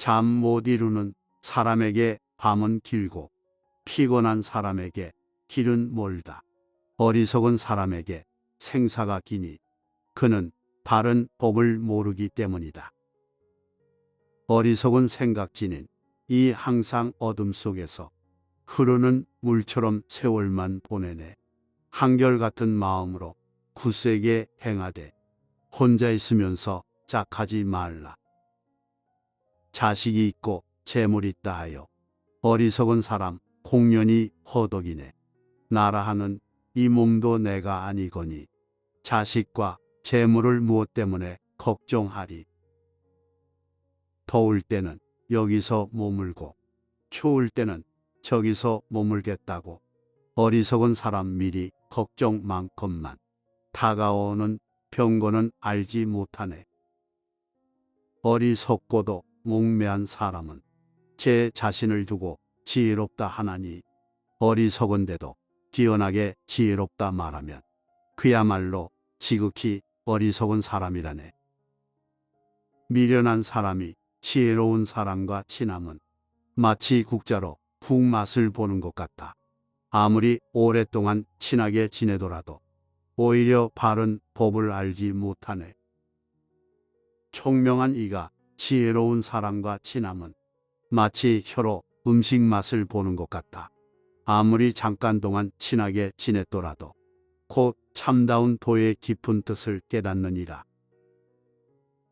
잠 못 이루는 사람에게 밤은 길고 피곤한 사람에게 길은 멀다. 어리석은 사람에게 생사가 기니 그는 바른 법을 모르기 때문이다. 어리석은 생각지는 이 항상 어둠 속에서 흐르는 물처럼 세월만 보내네. 한결같은 마음으로 굳세게 행하되 혼자 있으면서 짝하지 말라. 자식이 있고 재물 있다 하여 어리석은 사람 공연히 허덕이네. 나라 하는 이 몸도 내가 아니거니 자식과 재물을 무엇 때문에 걱정하리. 더울 때는 여기서 머물고 추울 때는 저기서 머물겠다고 어리석은 사람 미리 걱정 많건만 다가오는 병거는 알지 못하네. 어리석고도 목매한 사람은 제 자신을 두고 지혜롭다 하나니 어리석은데도 기연하게 지혜롭다 말하면 그야말로 지극히 어리석은 사람이라네. 미련한 사람이 지혜로운 사람과 친함은 마치 국자로 국맛을 보는 것 같다. 아무리 오랫동안 친하게 지내더라도 오히려 바른 법을 알지 못하네. 총명한 이가 지혜로운 사람과 친함은 마치 혀로 음식 맛을 보는 것 같다. 아무리 잠깐 동안 친하게 지냈더라도 곧 참다운 도의 깊은 뜻을 깨닫느니라.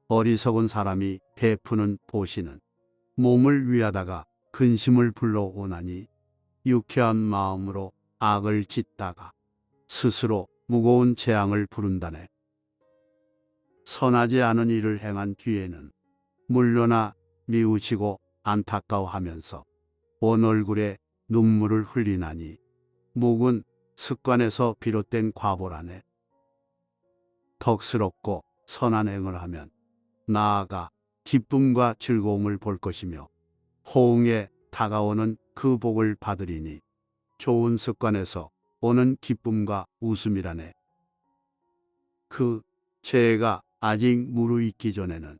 어리석은 사람이 베푸는 보시는 몸을 위하다가 근심을 불러오나니 유쾌한 마음으로 악을 짓다가 스스로 무거운 재앙을 부른다네. 선하지 않은 일을 행한 뒤에는 물러나 미우치고 안타까워하면서 온 얼굴에 눈물을 흘리나니 목은 습관에서 비롯된 과보라네. 덕스럽고 선한 행을 하면 나아가 기쁨과 즐거움을 볼 것이며 호응에 다가오는 그 복을 받으리니 좋은 습관에서 오는 기쁨과 웃음이라네. 그 죄가 아직 무르익기 전에는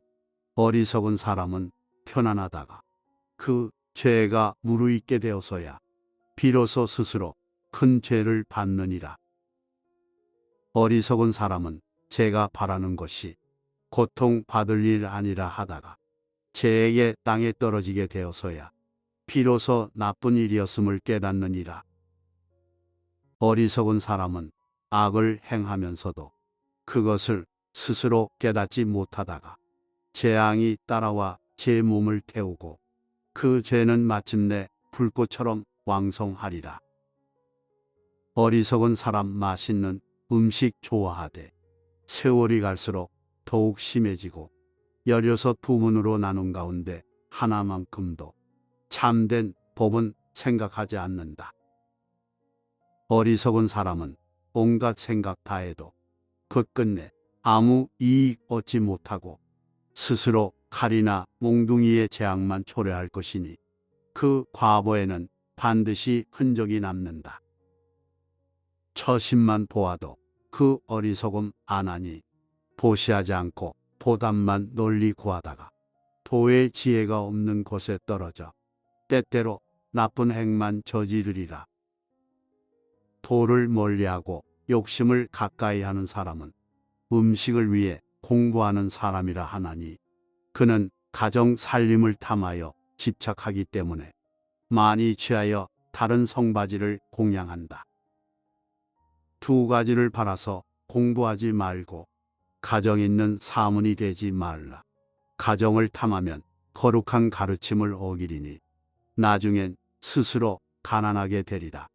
어리석은 사람은 편안하다가 그 죄가 무르익게 되어서야 비로소 스스로 큰 죄를 받느니라. 어리석은 사람은 제가 바라는 것이 고통 받을 일 아니라 하다가 죄에게 땅에 떨어지게 되어서야 비로소 나쁜 일이었음을 깨닫느니라. 어리석은 사람은 악을 행하면서도 그것을 스스로 깨닫지 못하다가 재앙이 따라와 제 몸을 태우고 그 죄는 마침내 불꽃처럼 왕성하리라. 어리석은 사람 맛있는 음식 좋아하되 세월이 갈수록 더욱 심해지고 열여섯 부문으로 나눈 가운데 하나만큼도 참된 법은 생각하지 않는다. 어리석은 사람은 온갖 생각 다 해도 끝끝내 아무 이익 얻지 못하고 스스로 칼이나 몽둥이의 재앙만 초래할 것이니 그 과보에는 반드시 흔적이 남는다. 처심만 보아도 그 어리석음 안하니 보시하지 않고 보답만 널리 구하다가 도의 지혜가 없는 곳에 떨어져 때때로 나쁜 행만 저지르리라. 도를 멀리하고 욕심을 가까이 하는 사람은 음식을 위해 공부하는 사람이라 하나니 그는 가정 살림을 탐하여 집착하기 때문에 많이 취하여 다른 성바지를 공양한다. 두 가지를 팔아서 공부하지 말고 가정 있는 사문이 되지 말라. 가정을 탐하면 거룩한 가르침을 어기리니 나중엔 스스로 가난하게 되리라.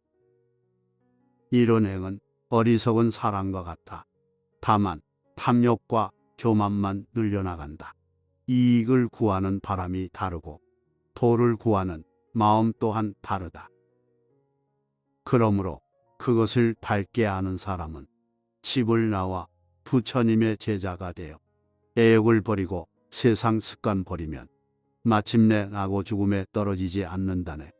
이런 행은 어리석은 사람과 같아. 다만 탐욕과 교만만 늘려나간다. 이익을 구하는 바람이 다르고 도를 구하는 마음 또한 다르다. 그러므로 그것을 밝게 아는 사람은 집을 나와 부처님의 제자가 되어 애욕을 버리고 세상 습관 버리면 마침내 나고 죽음에 떨어지지 않는다네.